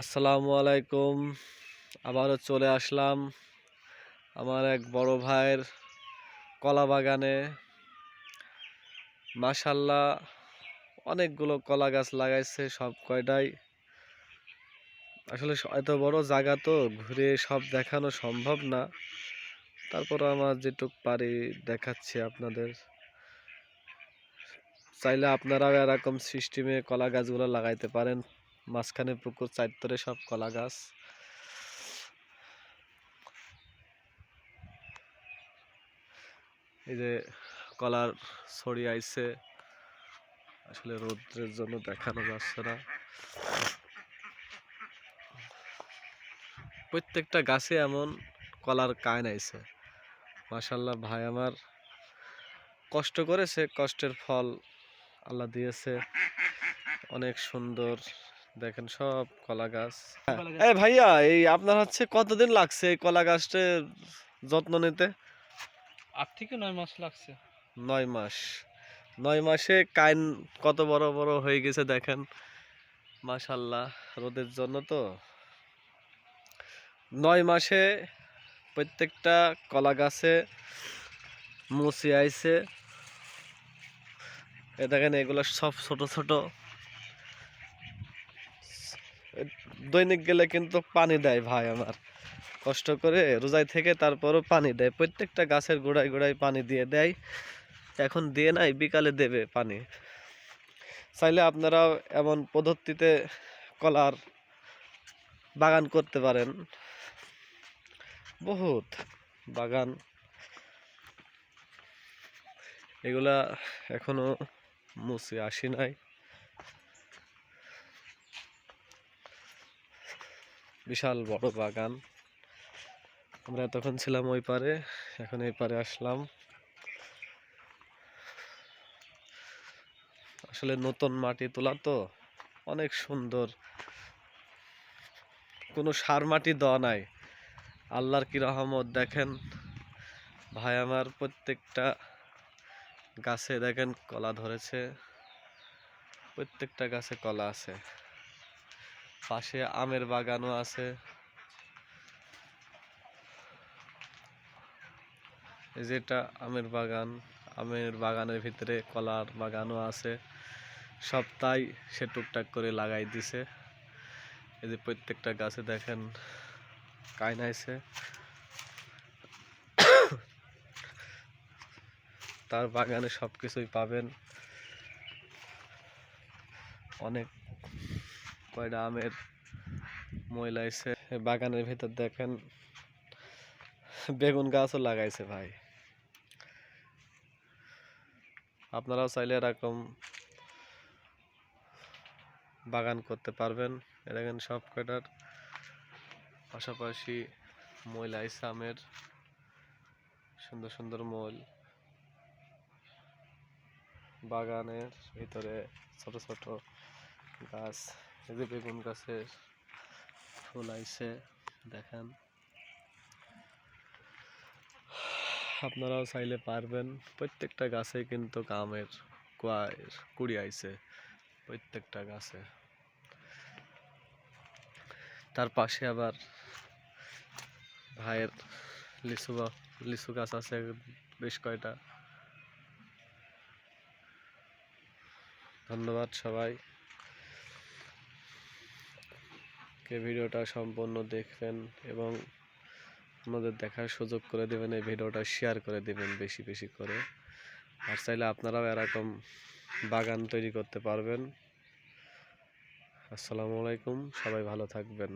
আসসালামু আলাইকুম। আবারও চলে আসলাম আমার এক বড় ভাইয়ের কলা বাগানে। মাশাল্লাহ অনেকগুলো কলা গাছ লাগাইছে সব কয়টাই। আসলে এত বড় জায়গা তো, ঘুরে সব দেখানো সম্ভব না। তারপর আমার যেটুক পারি দেখাচ্ছি আপনাদের। চাইলে আপনারাও এরকম সিস্টেমে কলা গাছগুলো লাগাইতে পারেন। মাঝখানে পুকুর চারতরে সব কলা গাছ। এই যে কলার ছড়ি আইছে। আসলে রৌদ্রের জন্য দেখানো যাচ্ছে না। প্রত্যেকটা গাছে এমন কলার কায়ন আইছে। মাশাল্লাহ ভাই আমার কষ্ট করেছে, কষ্টের ফল আল্লাহ দিয়েছে। অনেক সুন্দর। দেখেন সব কলা গাছ। এই ভাইয়া এই আপনার হচ্ছে কতদিন লাগছে এই কলা গাছটার যত্ন নিতে? আট থেকে নয় মাস লাগছে। নয় মাস। নয় মাসে কাইন কত বড় বড় হয়ে গেছে দেখেন। মাশাল্লাহ রোদের জন্য তো। নয় মাসে প্রত্যেকটা কলা গাছে মুচি আইছে। এ দেখেন এগুলো সব ছোট ছোট। দৈনিক গেলে কিন্তু পানি দেয় ভাই আমার। কষ্ট করে রোজাই থেকে তারপরও পানি দেয়। প্রত্যেকটা গাছের গোড়ায় গোড়ায় পানি দিয়ে দেয়। এখন দিয়ে নাই, বিকালে দেবে পানি। চাইলে আপনারাও এমন পদ্ধতিতে কলার বাগান করতে পারেন। বহুত বাগান। এগুলা এখনও মুছে আসি নাই। বিশাল বড় বাগান। আমরা তখন ছিলাম ওই পারে, এখন এই পারে আসলাম। আসলে নতুন মাটি তোলা তো অনেক সুন্দর। কোনো সার মাটি দেওয়া নাই। আল্লাহর কি রহমত দেখেন? ভাই আমার প্রত্যেকটা গাছে দেখেন কলা ধরেছে। প্রত্যেকটা গাছে কলা আছে। পাশে আমের বাগানও আছে। এই যে এটা আমের বাগান, আমের বাগানের ভিতরে কলার বাগানও আছে। সব তাই সে টুকটাক করে লাগাই দিছে। এই যে প্রত্যেকটা গাছে দেখেন কাইনাইছে তার বাগানে সব কিছুই পাবেন। অনেক কয়টা আমের ময়লাইছে বাগানের ভিতর দেখেন, বেগুন গাছও লাগাইছে ভাই। আপনারাও চাইলে এরকম বাগান করতে পারবেন। এ দেখেন সব কয়টার পাশাপাশি ময়লা আইসে আমের সুন্দর সুন্দর মল। বাগানের ভিতরে ছোট ছোট গাছ। যে বেগুন গাছের ফুল আইছে, দেখেন। আপনারাও চাইলে পারবেন, প্রত্যেকটা গাছে কিন্তু আমের কুয়ার কুড়ি আইছে, প্রত্যেকটা গাছে। তার পাশে আবার ভাইয়ের লিচু লিচু গাছ আছে, বেশ কয়টা। ধন্যবাদ সবাই। কে ভিডিওটা সম্পূর্ণ দেখবেন এবং আপনাদের দেখার সুযোগ করে দেবেন, এই ভিডিওটা শেয়ার করে দেবেন বেশি বেশি করে। আর চাইলে আপনারাও এরকম বাগান তৈরি করতে পারবেন। আসসালামু আলাইকুম, সবাই ভালো থাকবেন।